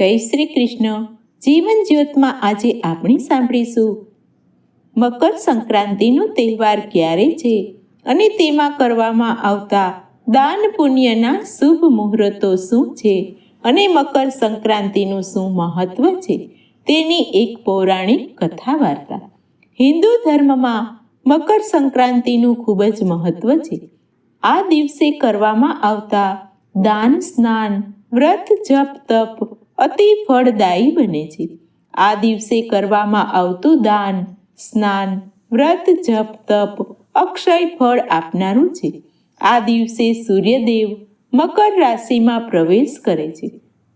જય શ્રી કૃષ્ણ. જીવન જ્યોતમાં આજે આપણે સાંભળીશું. મકર સંક્રાંતિનો તહેવાર ક્યારે છે અને તેમાં કરવામાં આવતા દાન પુણ્યના શુભ મુહૂર્તો શું છે અને મકર સંક્રાંતિનું શું મહત્વ છે તેની એક પૌરાણિક કથા વાર્તા હિન્દુ ધર્મમાં મકર સંક્રાંતિનું ખૂબ જ મહત્વ છે. આ દિવસે કરવામાં આવતા દાન, સ્નાન, વ્રત, જપ, તપ અતિ ફળદાયી બને છે. આ દિવસે કરવામાં આવતું દાન, સ્નાન, વ્રત, જપ, તપ, અક્ષય ફળ આપનારું છે. આ દિવસે સૂર્યદેવ મકર રાશિમાં પ્રવેશ કરે છે.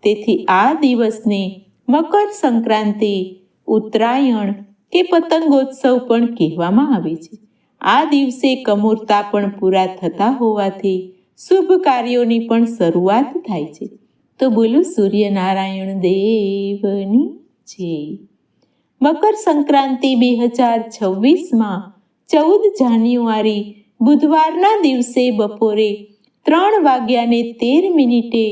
તેથી આ દિવસને મકર સંક્રાંતિ, ઉત્તરાયણ કે પતંગોત્સવ પણ કહેવામાં આવે છે. આ દિવસે કમૂરતા પણ પૂરા થતા હોવાથી શુભ કાર્યોની પણ શરૂઆત થાય છે. તો બોલો સૂર્યનારાયણ દેવની છે મકર સંક્રાંતિ બે હજાર છવ્વીસમાં ચૌદ જાન્યુઆરી બુધવારના દિવસે બપોરે ત્રણ વાગ્યાને તેર મિનિટે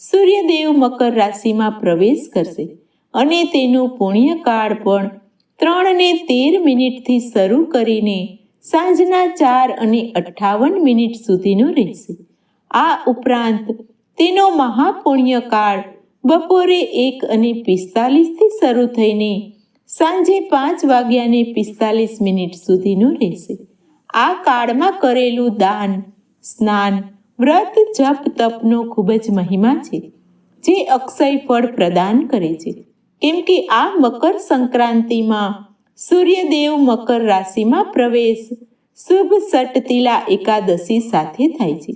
સૂર્યદેવ મકર રાશિમાં પ્રવેશ કરશે અને તેનું પુણ્યકાળ પણ ત્રણ ને તેર મિનિટથી શરૂ કરીને સાંજના ચાર અને અઠ્ઠાવન મિનિટ સુધીનો રહેશે. આ ઉપરાંત તેનો મહાપુણ્યકાળ બપોરે એક અને પિસ્તાલીસથી શરૂ થઈને સાંજે પાંચ વાગ્યાને પિસ્તાલીસ મિનિટ સુધીનો રહેશે. આ કાળમાં કરેલું દાન, સ્નાન, વ્રત, જપ, તપનો ખૂબ જ મહિમા છે, જે અક્ષય ફળ પ્રદાન કરે છે. કેમ કે આ મકર સંક્રાંતિમાં સૂર્યદેવ મકર રાશિમાં પ્રવેશ, શુભ સટતિલા એકાદશી સાથે થાય છે.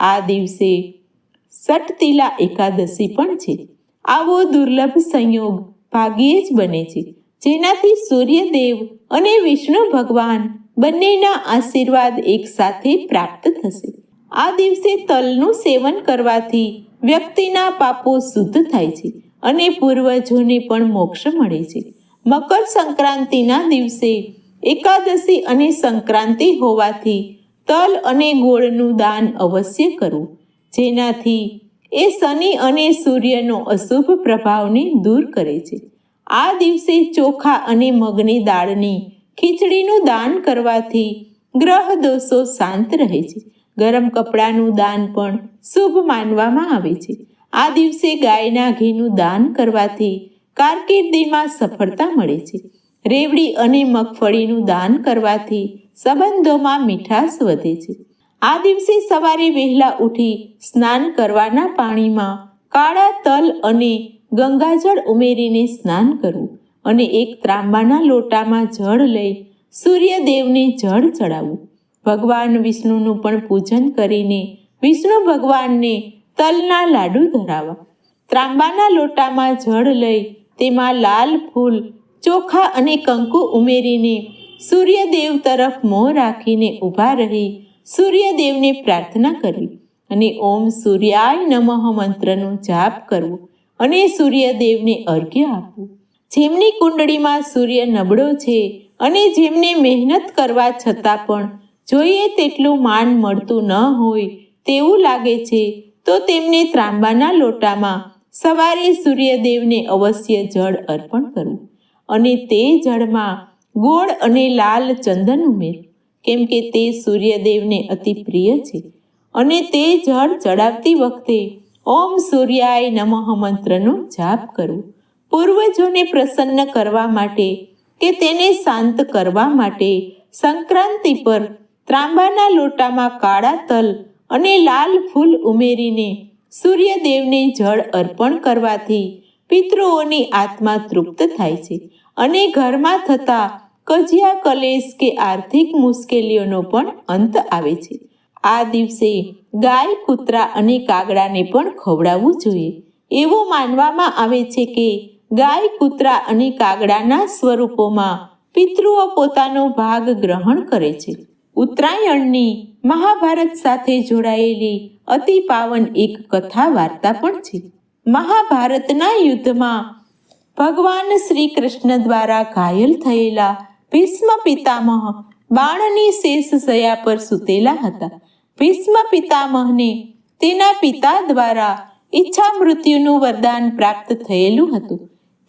આ દિવસે સટતિલા એકાદશી પણ છે. આવો દુર્લભ સંયોગ ભાગ્યે જ બને છે. જેનાથી સૂર્યદેવ અને વિષ્ણુ ભગવાન બંનેના આશીર્વાદ એકસાથે પ્રાપ્ત થશે. આ દિવસે તલનું સેવન કરવાથી વ્યક્તિના પાપો શુદ્ધ થાય છે અને પૂર્વજોને પણ મોક્ષ મળે છે. મકર સંક્રાંતિના દિવસે એકાદશી અને સંક્રાંતિ હોવાથી તલ અને ગોળનું દાન અવશ્ય કરવું જેનાથી એ શનિ અને સૂર્યનો અશુભ પ્રભાવને દૂર કરે છે. આ દિવસે ચોખા અને મગની દાળની ખીચડીનું દાન કરવાથી ગ્રહ દોષો શાંત રહે છે. ગરમ કપડાનું દાન પણ શુભ માનવામાં આવે છે. આ દિવસે ગાયના ઘીનું દાન કરવાથી કારકિર્દીમાં સફળતા મળે છે. રેવડી અને મગફળીનું દાન કરવાથી સંબંધોમાં મીઠાશ વધે છે. આ દિવસે સવારે વહેલા ઉઠી સ્નાન કરવાના પાણીમાં કાળા તલ અને ગંગાજળ ઉમેરીને સ્નાન કરવું અને એક ત્રાંબાના લોટામાં જળ લઈ સૂર્યદેવને જળ ચડાવવું ભગવાન વિષ્ણુનું પણ પૂજન કરીને વિષ્ણુ ભગવાનને તલના લાડુ ધરાવવા ત્રાંબાના લોટામાં જળ લઈ તેમાં લાલ ફૂલ, ચોખા અને કંકુ ઉમેરીને સૂર્યદેવ તરફ મોં રાખીને ઊભા રહી સૂર્યદેવને પ્રાર્થના કરવી અને ઓમ સૂર્યાય નમઃ મંત્રનો જાપ કરવો અને સૂર્યદેવને અર્ઘ્ય આપવું. જેમની કુંડળીમાં સૂર્ય નબળો છે અને જેમને મહેનત કરવા છતાં પણ જોઈએ તેટલું માન મળતું ન હોય તેવું લાગે છે, તો તેમને ત્રાંબાના લોટામાં સવારે સૂર્યદેવને અવશ્ય જળ અર્પણ કરવું અને તે જળમાં ગોળ અને લાલ ચંદન ઉમેર કેમ કે તે સૂર્યદેવને અતિ પ્રિય છે. અને તે જળ ચડાવતી વખતે ઓમ સૂર્યાય નમઃ મંત્રનો જાપ કરવો પૂર્વજોને પ્રસન્ન કરવા માટે કે તેને શાંત કરવા માટે સંક્રાંતિ પર ત્રાંબાના લોટામાં કાળા તલ અને લાલ ફૂલ ઉમેરીને સૂર્યદેવને જળ અર્પણ કરવાથી પિતૃઓની આત્મા તૃપ્ત થાય છે. અને ઘરમાં થતા કજિયા કલેશ કે આર્થિક મુશ્કેલીઓનો પણ અંત આવે છે. આ દિવસે ગાય, કૂતરા અને કાગડાને પણ ખવડાવવું જોઈએ. એવું માનવામાં આવે છે કે ગાય, કૂતરા અને કાગડાના સ્વરૂપોમાં પિતૃઓ પોતાનો ભાગ ગ્રહણ કરે છે. ઉત્તરાયણની મહાભારત સાથે જોડાયેલી અતિ પાવન એક કથા વાર્તા પણ છે. મહાભારતના યુદ્ધમાં ભગવાન શ્રી કૃષ્ણ દ્વારા ઘાયલ થયેલા ભીષ્મ પિતામહ બાણની શેષ સયા પર સૂતેલા હતા. ભીષ્મ પિતામહને તેના પિતા દ્વારા ઈચ્છા મૃત્યુનું વરદાન પ્રાપ્ત થયેલું હતું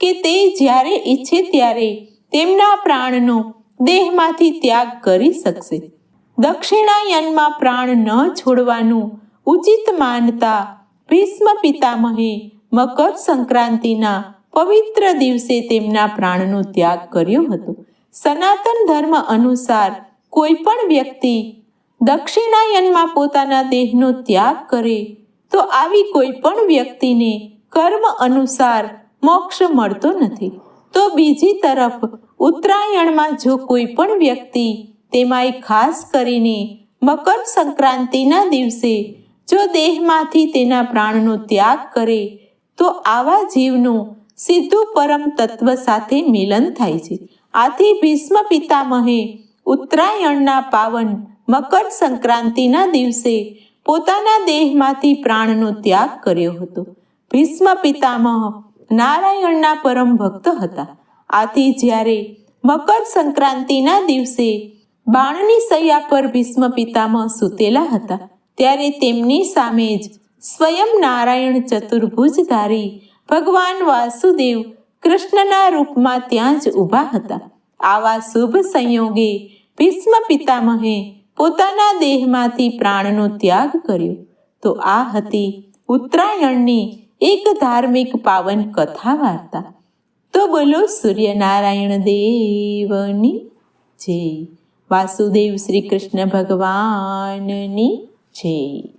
કે તે જ્યારે ઈચ્છે ત્યારે તેમના પ્રાણનો દેહમાંથી ત્યાગ કરી શકશે. દક્ષિણાયનમાં પ્રાણ ન છોડવાનું ઉચિત માનતા ભીષ્મ પિતામહે મકર સંક્રાંતિના પવિત્ર દિવસે તેમના પ્રાણનો ત્યાગ કર્યો હતો. સનાતન ધર્મ અનુસાર કોઈ પણ વ્યક્તિ દક્ષિણાયનમાં પોતાના દેહનો ત્યાગ કરે, તો આવી કોઈ પણ વ્યક્તિને કર્મ અનુસાર મોક્ષ મળતો નથી. તો બીજી તરફ, ઉત્તરાયણમાં જો કોઈ પણ વ્યક્તિ તેમાંય ખાસ કરીને મકર સંક્રાંતિના દિવસે જો દેહમાંથી તેના પ્રાણનો ત્યાગ કરે, તો આવા જીવનું સીધું પરમ તત્વ સાથે મિલન થાય છે. આથી ભીષ્મ પિતામહે ઉત્તરાયણના પાવન મકર સંક્રાંતિના દિવસે પોતાના દેહમાંથી પ્રાણનો ત્યાગ કર્યો હતો. ભીષ્મ પિતામહ નારાયણના પરમ ભક્ત હતા. આથી જ્યારે મકર સંક્રાંતિના દિવસે બાણની સૈયા પર ભીષ્મ પિતામહ સૂતેલા હતા, ત્યારે તેમની સામે જ સ્વયં નારાયણ ચતુર્ભુજધારી ભગવાન વાસુદેવ કૃષ્ણના રૂપમાં ત્યાં જ ઊભા હતા. આવા શુભ સંયોગે ભીષ્મ પિતામહે પોતાના દેહમાંથી પ્રાણનો ત્યાગ કર્યો. તો આ હતી ઉત્તરાયણની એક ધાર્મિક પાવન કથા વાર્તા. તો બોલો સૂર્યનારાયણ દેવની જય. વાસુદેવ શ્રી કૃષ્ણ ભગવાનની જય.